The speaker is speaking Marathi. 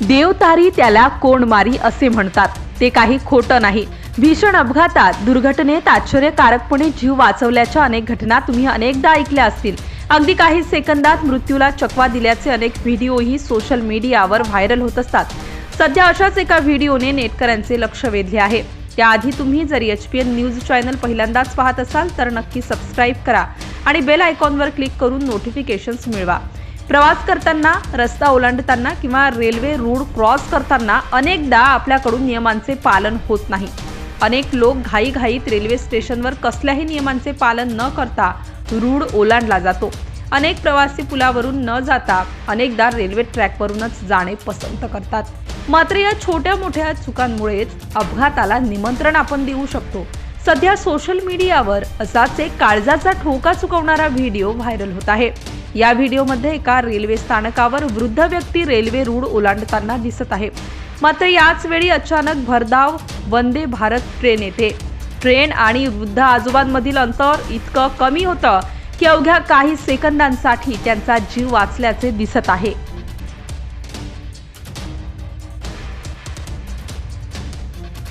देवतारी त्याला कोणमारी असे म्हणतात. ते काही खोटं नाही. भीषण अपघातात दुर्घटनेत आश्चर्यकारकपणे जीव वाचवल्याच्या अनेक घटना तुम्ही अनेकदा ऐकल्या असतील. अगदी काही सेकंदात मृत्यूला चकवा दिल्याचे अनेक व्हिडिओही सोशल मीडियावर व्हायरल होत असतात. सध्या अशाच एका व्हिडिओने नेटकऱ्यांचे लक्ष वेधले आहे. त्याआधी तुम्ही जर H P N news channel पहिल्यांदाच पाहत असाल तर नक्की सबस्क्राईब करा आणि बेल आयकॉनवर क्लिक करून नोटिफिकेशन्स मिळवा. प्रवास करताना रस्ता ओलांडताना किंवा रेल्वे रूळ क्रॉस करताना अनेकदा आपल्याकडून नियमांचे पालन होत नाही. अनेक लोक घाईघाईत रेल्वे स्टेशनवर कसल्याही नियमांचे पालन न करता रूळ ओलांडला जातो. अनेक प्रवासी पुलावरून न जाता अनेकदा रेल्वे ट्रॅकवरूनच जाणे पसंत करतात. मात्र या छोट्या मोठ्या चुकांमुळेच अपघाताला निमंत्रण आपण देऊ शकतो. सध्या सोशल मीडियावर असाच एक काळजाचा ठोका चुकवणारा व्हिडिओ व्हायरल होत आहे. या व्हिडिओमध्ये एका रेल्वे स्थानकावर वृद्ध व्यक्ती रेल्वे रूळ ओलांडताना दिसत आहे. मात्र याच वेळी अचानक भरधाव वंदे भारत ट्रेन येते. ट्रेन आणि वृद्ध आजोबांमधील अंतर इतकं कमी होतं की अवघ्या काही सेकंदांसाठी त्यांचा जीव वाचल्याचे दिसत आहे.